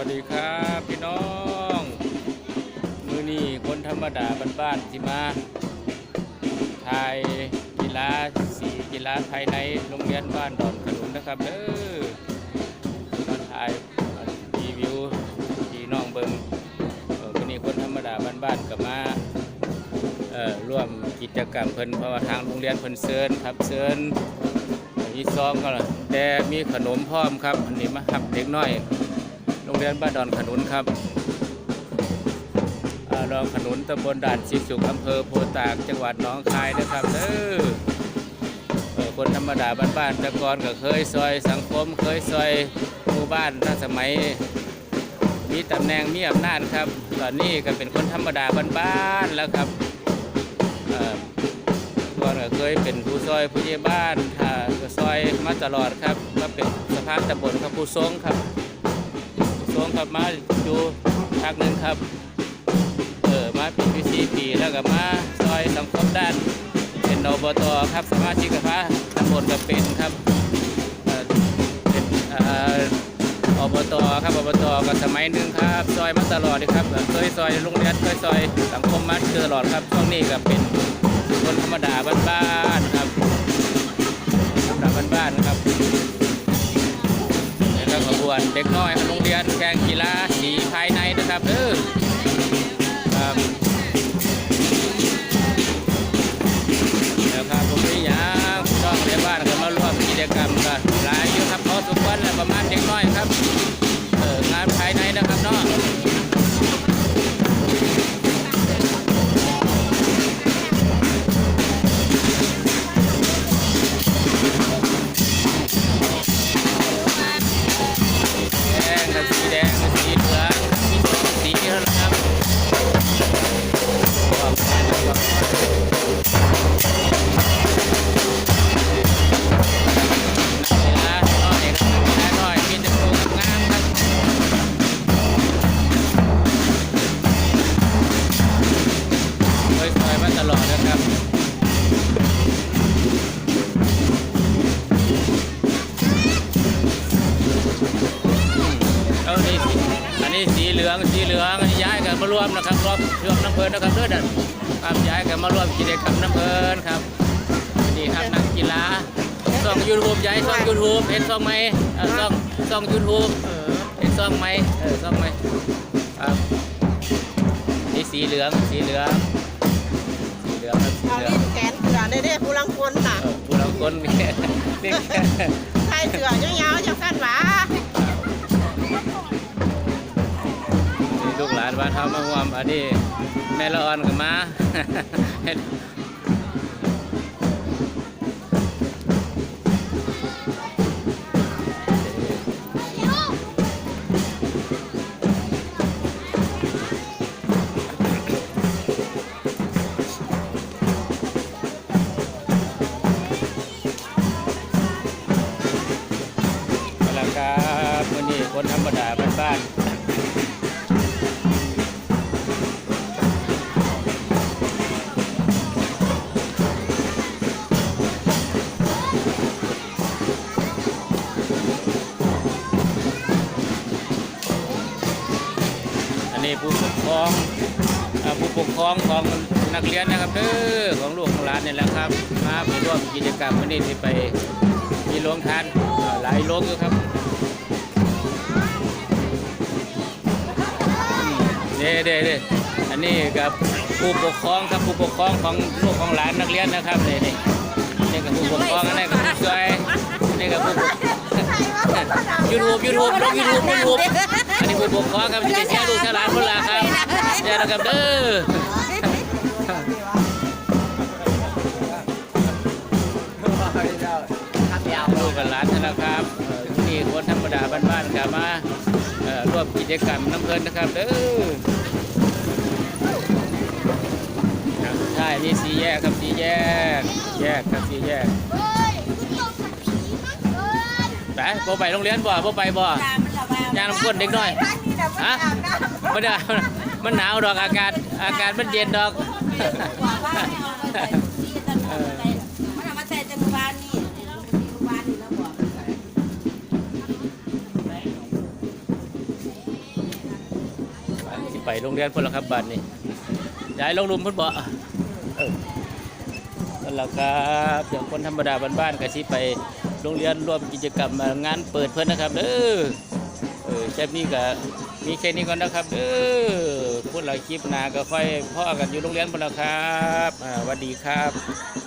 วัสดีครับพี่น้อง มือนี้คนธรรมดาบ้านๆที่มาถ่ายกีฬาสีกีฬาภายในโรงเรียนบ้านดอนขนุนนะครับเด้อมาถ่ายรีวิวพี่น้องเบิงมือนี้คนธรรมดาบ้านๆกับมาเอ่อร่วมกิจกรรมเพิ่นเพราะว่าทางโรงเรียนเพิ่นเชิญครับเชิญมีซองก็ล่ะแต่มีขนมพร้อมครับอันนี้มาหับเด็กน้อย โรงเรียนบ้านดอนขนุนครับดอนขนุนตำบลด่านชิสุกอำเภอโพตากจังหวัดหนองคายนะครับเออคนธรรมดาบ้านๆต่ก่อนก็เคยซอยสังคมเคยซอยหมู่บ้านตั้งสมัย มีตำแหน่งมีอำนาจครับ ตอนนี้ก็เป็นคนธรรมดาบ้านๆแล้วครับก่อนก็เคยเป็นผู้ซอยผู้ใหญ่บ้านก็ซอยมาตลอดครับก็เป็นสภาพตำบลครับผู้ทรงครับ วงกับมาอยู่พักหนึ่งครับ เออมาปีปีสี่ปีแล้วก็มาซอยสังคมด้าน เป็นอบตครับสมาชิกสภาตำบลกับเป็นครับเออเป็นออบตครับอบตก็สมัยหนึ่งครับซอยมาตลอดเลยครับเคยซอยโรงเรียนเคยซอยสังคมมาตลอดครับช่วงนี้ก็เป็นคนธรรมดาบ้านๆครับธรรมดาบ้านๆครับ วน เด็กน้อยโรงเรียนแข่งกีฬาสีภายในนะครับเออครับแล้วครับผมนี่ยังต้องเรียนบ้านก็มาร่วมกิจกรรมกันหลายอยู่ครับพอสุกวันแล้วประมาณเด็กน้อยครับ เอานี่อันนี้สีเหลืองสีเหลืองอันนี้ย้ายกันมารวมนะครับรอบรวมน้ำเพลินนะครับเด้อดันครับย้ายกันมารวมกิจกรรมน้ำเพลินครับนี่ครับนักกีฬาช่องยูทูบย้ายช่องยูทูบเห็นช่องไหมเออช่องช่องยูทูบเห็นช่องไหมเออช่องไหมครับนี่สีเหลืองสีเหลืองสีเหลืองครับสีเอาเหลืองลิ้นแขนเสือได้เด้ผู้ลังคนน่ะเออผู้เราคนนี่นี่แค่ใส่เสือยาวๆจังสั้นหวา บ้านเขามาร่วมอันนี้แม่ละอ่อนกับมาเฮ็ดเอาละครับวันนี้คนธรรมดาบ้านๆ นี้ผู้ปกครองผู้ปกครองของนักเรียนนะครับเด้อของลูกของหลานเนี่ยแหละครับ มาไปร่วมกิจกรรมวันนี้ที่ไปมีโรงทานหลายโรงอยู่ครับเด้เด้เด้อันนี้กับผู้ปกครองครับผู้ปกครองของลูกของหลานนักเรียนนะครับนี่นี่นี่กับผู้ปกครองอันนี้กับผู้ช่วยนี่กับผู้ปก ยูทูบยูทูบลงยูทูบยูทูบอันนี้ผู้ปกครองครับที่แชร์ลูกแชร์หลานคนละครับแชร์นะครับเด้อลูกกับหลานนั่นแหละครับเอ่อที่คนธรรมดาบ้านๆกับมาเอ่อร่วมกิจกรรมน้ำเพลินนะครับเด้อครับใช่นี่สีแยกครับสีแยก แยกครับสีแยก ไปบ่ไปโรงเรียนบ่บ่ไปบ่ย่างน้ำข้นเด็กน้อยฮะไม่ได้มันหนาวดอกอากาศอากาศมันเย็นดอกมันเอามาใส่จังหวะนี่จังหวะนี่แล้วบอกไปโรงเรียนพุ่นละครับบัดนี้ย้ายลงรุมพุ่นบ่เออนั่นแหละครับอย่างคนธรรมดาบ้านๆก็สิไป โรงเรียนร่วมกิจกรรมงานเปิดเพื่อนนะครับเด้อเออแค่นี้ก็มีแค่นี้ก่อนนะครับเด้อพูดหลายคลิปนาก็ค่อยพ่อกันอยู่โรงเรียนพุ่นละครับอ่าสวัสดีครับ